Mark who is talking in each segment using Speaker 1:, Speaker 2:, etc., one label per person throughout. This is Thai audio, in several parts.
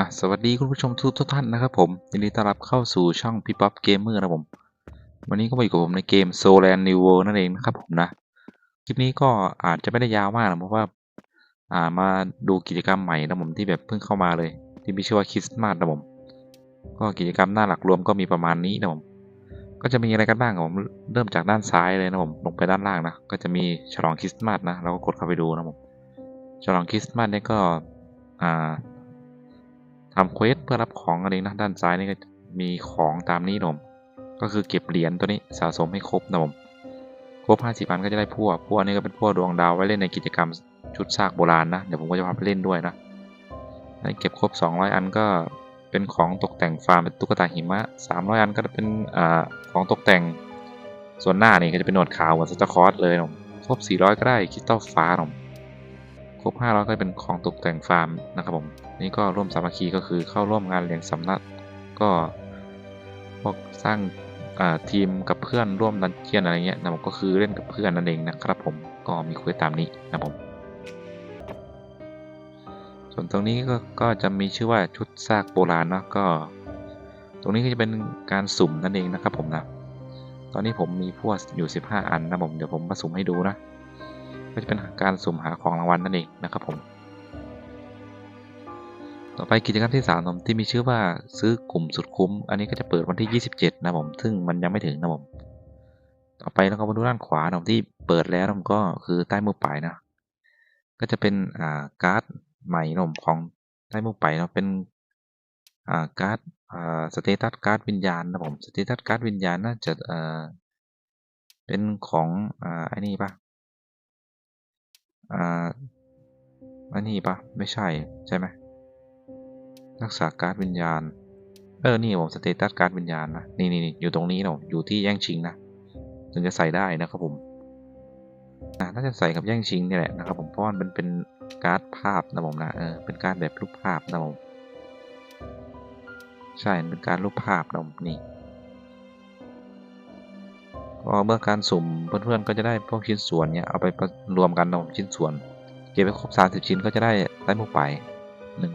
Speaker 1: อะสวัสดีคุณผู้ชมทุกทุกท่านนะครับผมยินดีต้อนรับเข้าสู่ช่องพี่ป๊อปเกมเมอร์นะผม วันนี้ก็มาอยู่กับผมในเกม s o l a n New World นั่นเองนะครับผมนะ คลิปนี้ก็อาจจะไม่ได้ยาวมากนะเพราะว่า อ่ามาดูกิจกรรมใหม่นะผมที่แบบเพิ่งเข้ามาเลย ที่มีชื่อว่าคริสต์มาสนะผม ก็กิจกรรมหน้าหลักรวมก็มีประมาณนี้นะผม ก็จะมีอะไรกันบ้างผมเริ่มจากด้านซ้ายเลยนะผมลงไปด้านล่างนะก็จะมีฉลองคริสต์มาสนะเราก็กดเข้าไปดูนะผมฉลองคริสต์มาสเนี่ยก็อ่า ทำเควสเพื่อรับของอะไรนะด้านซ้ายนี่ก็มีของตามนี้นมก็คือเก็บเหรียญตัวนี้สะสมให้ครบนะผมครบ50อันก็จะได้พวกพวกนี้ก็เป็นพวกดวงดาวไว้เล่นในกิจกรรมชุดซากโบราณนะเดี๋ยวผมก็จะพาไปเล่นด้วยนะเก็บครบ 200 อันก็เป็นของตกแต่งฟาร์มเป็นตุ๊กตาหิมะ 300 อันก็จะเป็นอ่าของตกแต่งส่วนหน้านี่ก็จะเป็นหนวดขาวเหมือนสตาร์คอร์สเลยนะผมครบ 400 ก็ได้คริสตัลฟ้านะผม บ 500 ก็เป็นของตกแต่งฟาร์มนะครับผม นี่ก็ร่วมสามัคคีก็คือเข้าร่วมงานเลี้ยงสำนักก็พวกสร้างทีมกับเพื่อนร่วมดันเจียนอะไรเงี้ยนะผมก็คือเล่นกับเพื่อนนั่นเองนะครับผมก็มีคุยตามนี้นะผมส่วนตรงนี้ก็ก็จะมีชื่อว่าชุดซากโบราณเนาะก็ ตรงนี้ก็จะเป็นการสุ่มนั่นเองนะครับผมนะตอนนี้ผมมีพวกอยู่ 15 อันนะผมเดี๋ยวผมมาสุ่มให้ดูนะ ก็จะเป็นการสุ่มหาของรางวัลนั่นเองนะครับผม ต่อไปกิจกรรมที่3ผมที่มีชื่อว่าซื้อกลุ่มสุดคุ้ม อันนี้ก็จะเปิดวันที่ 27 นะผม ซึ่งมันยังไม่ถึงนะผม ต่อไปแล้วก็มาดูด้านขวาผมที่เปิดแล้วผมก็คือใต้มือปลายนะ ก็จะเป็นอ่าการ์ดใหม่นมของใต้มือปลายเนาะเป็นอ่าการ์ดอ่าสเตตัสการ์ดวิญญาณนะผมสเตตัสการ์ดวิญญาณน่าจะอ่าเป็นของอ่าไอ้นี่ปะ อ่าอันนี้ปะไม่ใช่ใช่ไหมรักษาการ์ดวิญญาณ เออ นี่ผมสเตตัสการ์ดวิญญาณนะ นี่นี่อยู่ตรงนี้เนาะอยู่ที่แย่งชิงนะ ถึงจะใส่ได้นะครับผมน่าจะใส่กับแย่งชิงนี่แหละนะครับผมเพราะมันเป็นเป็นการ์ดภาพนะผมนะ เออ เป็นการ์ดแบบรูปภาพนะผม ใช่ เป็นการรูปภาพนะผมนี่ ก็เมื่อการสุ่มเพื่อนๆก็จะได้พวกชิ้นส่วนเนี่ยเอาไปรวมกันนะผมชิ้นส่วน เก็บไปครบ 30 ชิ้นก็จะได้ได้มุกไปหนึ่ง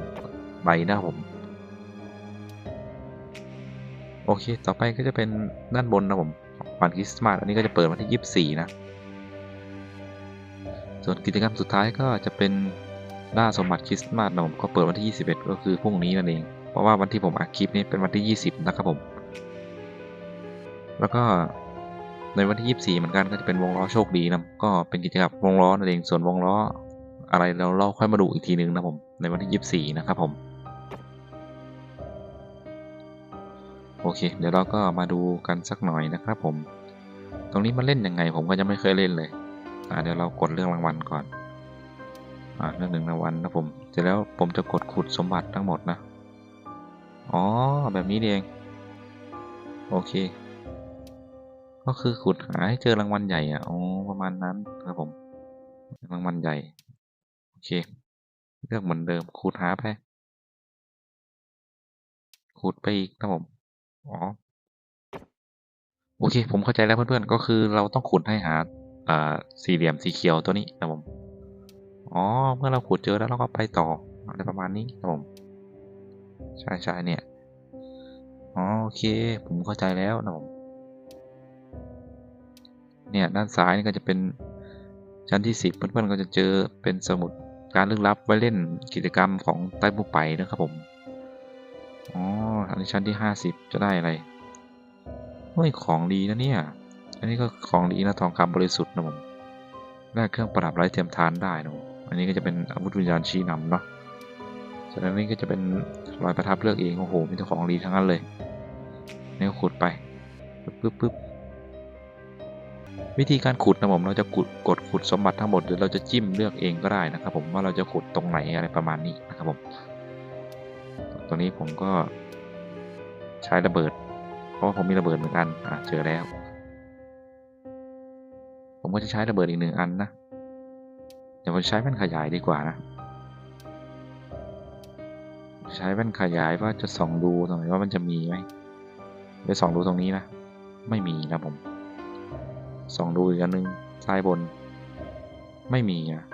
Speaker 1: ใบนะครับผมโอเค ต่อไปก็จะเป็นด้านบนนะผมวันคริสต์มาสอันนี้ก็จะเปิดวันที่ 24 นะ ส่วนกิจกรรมสุดท้ายก็จะเป็นล่าสมบัติคริสต์มาสนะผมก็เปิดวันที่ 21 ก็คือพรุ่งนี้นั่นเอง เพราะว่าวันที่ผมอัดคลิปนี้เป็นวันที่ 20 นะครับผม แล้วก็ ในวันที่ 24 เหมือนกันก็จะเป็นวงล้อโชคดีนะก็เป็นกิจกรรมวงล้อนั่นเองส่วนวงล้อ อะไรเราเราค่อยมาดูอีกทีนึงนะผมในวันที่ 24 นะครับผมโอเค เดี๋ยวเราก็มาดูกันสักหน่อยนะครับผม ตรงนี้มันเล่นยังไงผมก็จะไม่เคยเล่นเลยอ่าเดี๋ยวเรากดเรื่องรางวัลก่อนอ่าเรื่องหนึ่งรางวัลนะผมเสร็จแล้วผมจะกดขุดสมบัติทั้งหมดนะอ๋อแบบนี้เองโอเค ก็คือขุดหาให้เจอรางวัลใหญ่อะอ๋อประมาณนั้นครับผมรางวัลใหญ่ โอเค เลือกเหมือนเดิมขุดหาไปขุดไปอีกนะผมอ๋อโอเค ผมเข้าใจแล้วเพื่อนๆก็คือเราต้องขุดให้หาอ่าสี่เหลี่ยมสีเขียวตัวนี้นะผมอ๋อเมื่อเราขุดเจอแล้วเราก็ไปต่ออะไรประมาณนี้นะผมใช่ใช่เนี่ยอ๋อโอเค ผมเข้าใจแล้วนะผม เนี่ยด้านซ้ายนี่ก็จะเป็นชั้นที่สิบเพื่อนๆก็จะเจอเป็นสมุดการลึกลับไว้เล่นกิจกรรมของใต้ผู้ไปนะครับผมอ๋ออันนี้ชั้นที่ห้าสิบจะได้อะไรเฮ้ยของดีนะเนี่ย อันนี้ก็ของดีนะทองคำบริสุทธิ์นะผมได้เครื่องประดับไร้เทียมทานได้นะอันนี้ก็จะเป็นอาวุธวิญญาณชี้นำเนาะส่วนอันนี้ก็จะเป็นรอยประทับเลือกเองโอ้โหมีแต่ของดีทั้งนั้นเลยนี่ขุดไปปึ๊บปึ๊บปึ๊บ วิธีการขุดนะผมเราจะกดกดขุดสมบัติทั้งหมดหรือเราจะจิ้มเลือกเองก็ได้นะครับ ผมว่าเราจะขุดตรงไหนอะไรประมาณนี้นะครับผมตัวนี้ผมก็ใช้ระเบิด เพราะว่าผมมีระเบิดเหมือนกันอะเจอแล้ว ผมก็จะใช้ระเบิดอีกหนึ่งอันนะเดี๋ยวผมใช้แว่นขยายดีกว่านะใช้แว่นขยายว่าจะส่องดูตรงไหนว่ามันจะมีไหมไปส่องดูตรงนี้นะ ไม่มีนะผม ส่องดูอีกอันนึงซ้ายบน ไม่มีนะ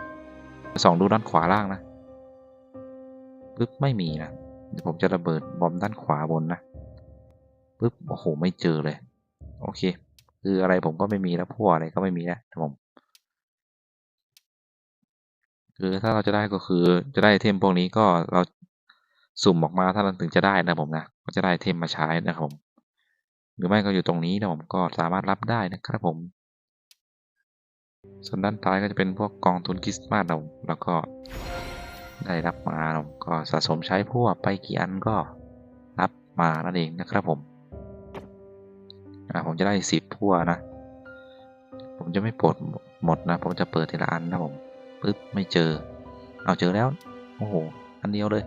Speaker 1: ส่องดูด้านขวาล่างนะปึ๊บไม่มีนะเดี๋ยวผมจะระเบิดบอมด้านขวาบนนะปึ๊บโอ้โหไม่เจอเลย โอเค คืออะไรผมก็ไม่มีแล้วพวกอะไรก็ไม่มีแล้วครับผมคือถ้าเราจะได้ก็คือจะได้เทมพวกนี้ก็เราสุ่มออกมาถ้าเราถึงจะได้นะผมนะก็จะได้เทมมาใช้นะครับผมหรือไม่ก็อยู่ตรงนี้นะผมก็สามารถรับได้นะครับผม ส่วนด้านท้ายก็จะเป็นพวกกองทุนคริสต์มาสนะผมแล้วก็ได้รับมานะผมก็สะสมใช้พวกไปกี่อันก็รับมานั่นเองนะครับผมอ่าผมจะได้สิบพั่วนะ ผมจะไม่ปลดหมดนะ ผมจะเปิดทีละอันนะผมปึ๊บไม่เจอ เอาเจอแล้ว โอ้โห อันเดียวเลย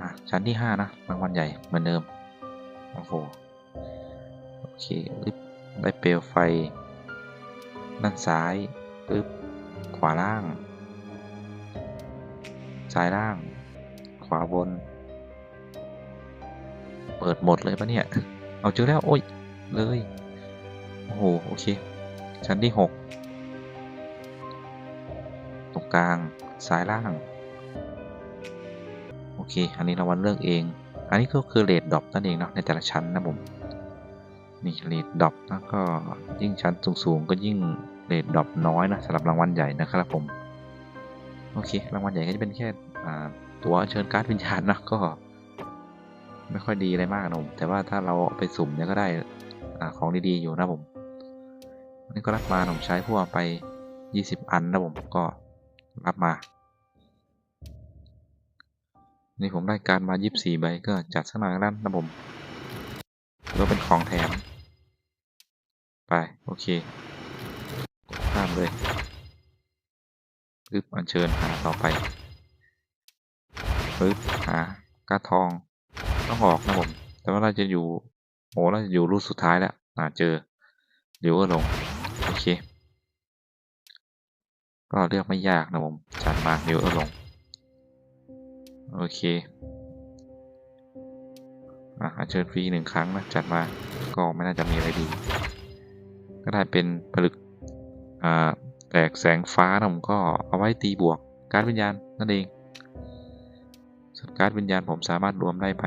Speaker 1: อะ ชั้นที่ห้านะรางวัลใหญ่เหมือนเดิม โอ้โห โอเคได้เปลวไฟ ด้านซ้ายปึ๊บขวาล่าง ซ้ายล่าง ขวาบน เปิดหมดเลยปะเนี่ย เอาเจอแล้ว โอ้ย เลย โอ้โห โอเค ชั้นที่หกตรงกลาง ซ้ายล่าง โอเค อันนี้เราวันเลือกเอง อันนี้ก็คือเลดดรอปนั่นเองเนาะในแต่ละชั้นนะผม นี่เลดดรอปนะก็ยิ่งชั้นสูงๆก็ยิ่งเลดดรอปน้อยนะสำหรับรางวัลใหญ่นะครับผม โอเค รางวัลใหญ่ก็จะเป็นแค่ตัวเชิญการ์ดวิญญาณนะก็ ไม่ค่อยดีอะไรมากนะผมแต่ว่าถ้าเราไปสุ่มเนี่ยก็ได้อของดีๆอยู่นะผมนนี้ก็รับมาผมใช้พวกไป 20 อันนะผมก็รับมา นี่ผมได้การมา 24 ใบก็จัดสักหน่อยแล้วนะผมก็เป็นของแถม ไป โอเคข้ามเลยปึ๊บอัญเชิญหาต่อไปปึ๊บหากระทอง ต้องออกนะผม แต่ว่าเราจะอยู่โอ้เราจะอยู่รูปสุดท้ายแล้วอ่าเจอเดี๋ยวก็ลง โอเค ก็เลือกไม่ยากนะผม จัดมาเดี๋ยวก็ลง โอเคอะอัญเชิญฟรีหนึ่งครั้งนะ จัดมาก็ไม่น่าจะมีอะไรดี ก็ได้เป็นผลึกแตกแสงฟ้านะผมก็เอาไว้ตีบวกการดวิญญาณนั่นเองส่วนการดวิญญาณผมสามารถรวมได้ไหม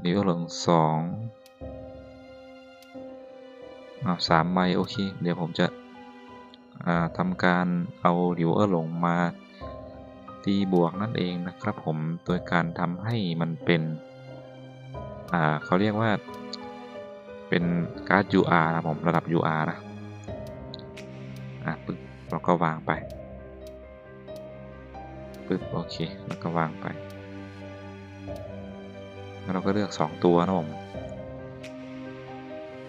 Speaker 1: เดี๋ยวเหลืองสองอาสามใบโอเค เดี๋ยวผมจะทำการเอาดิวเออร์หลงมาตีบวกนั่นเองนะครับผม โดยการทำให้มันเป็นเขาเรียกว่า เป็นการ์ด UR นะผมระดับ UR นะอะปึ๊บเราก็วางไปปึ๊บโอเคแล้วก็วางไปแล้วเราก็เลือก 2 ตัวนะผม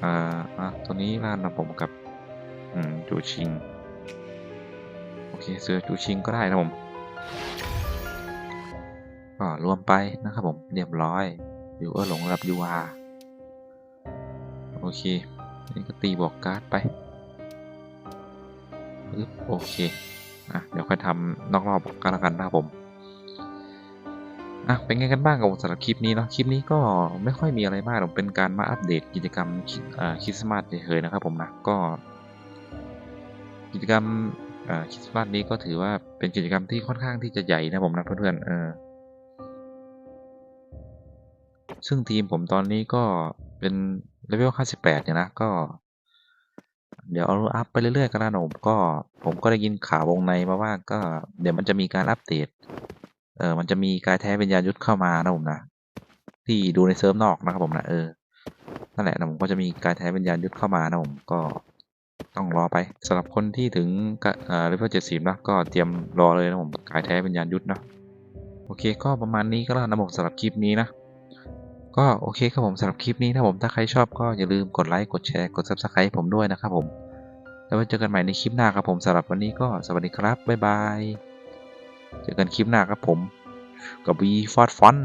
Speaker 1: อ่าอะตัวนี้ร้านนะผมกับอืมจูชิงโอเคซื้อจูชิงก็ได้นะผมก็รวมไปนะครับผมเรียบร้อยอยู่เออหลงระดับ UR โอเค นี่ก็ตีบอกการ์ดไปปึ๊บโอเค อะ เดี๋ยวค่อยทำนอกรอบกันละกันนะผม อะ เป็นไงกันบ้างกับสำหรับคลิปนี้เนาะ คลิปนี้ก็ไม่ค่อยมีอะไรมากหรอก เป็นการมาอัปเดตกิจกรรมคริสต์มาสเฉยๆนะครับผมนะ ก็ กิจกรรมคริสต์มาสนี้ก็ถือว่าเป็นกิจกรรมที่ค่อนข้างที่จะใหญ่นะผมนะเพื่อนๆ เออ ซึ่งทีมผมตอนนี้ก็เป็น เลเวล58เนี่ยนะก็ เดี๋ยวเอาอัพไปเรื่อยๆกันนะผมก็ผมก็ได้ยินข่าววงในมาว่าก็เดี๋ยวมันจะมีการอัปเดตเออมันจะมีกายแท้วิญญาณยุทธเข้ามานะผมนะที่ดูในเซิร์ฟนอกนะครับผมนะเออนั่นแหละนะผมก็จะมีกายแท้วิญญาณยุทธเข้ามานะผมก็ต้องรอไปสำหรับคนที่ถึงเอ่อเลเวล70นะก็เตรียมรอเลยนะผมกายแท้วิญญาณยุทธนะโอเคก็ประมาณนี้ก็แล้วนะผมสำหรับคลิปนี้นะ ก็โอเคครับผมสำหรับคลิปนี้นะผมถ้าใครชอบก็อย่าลืมกดไลค์กดแชร์กด subscribe ผมด้วยนะครับผมแล้วไว้เจอกันใหม่ในคลิปหน้าครับผมสำหรับวันนี้ก็สวัสดีครับบ๊ายบายเจอกันคลิปหน้าครับผมกับวีฟอดฟอน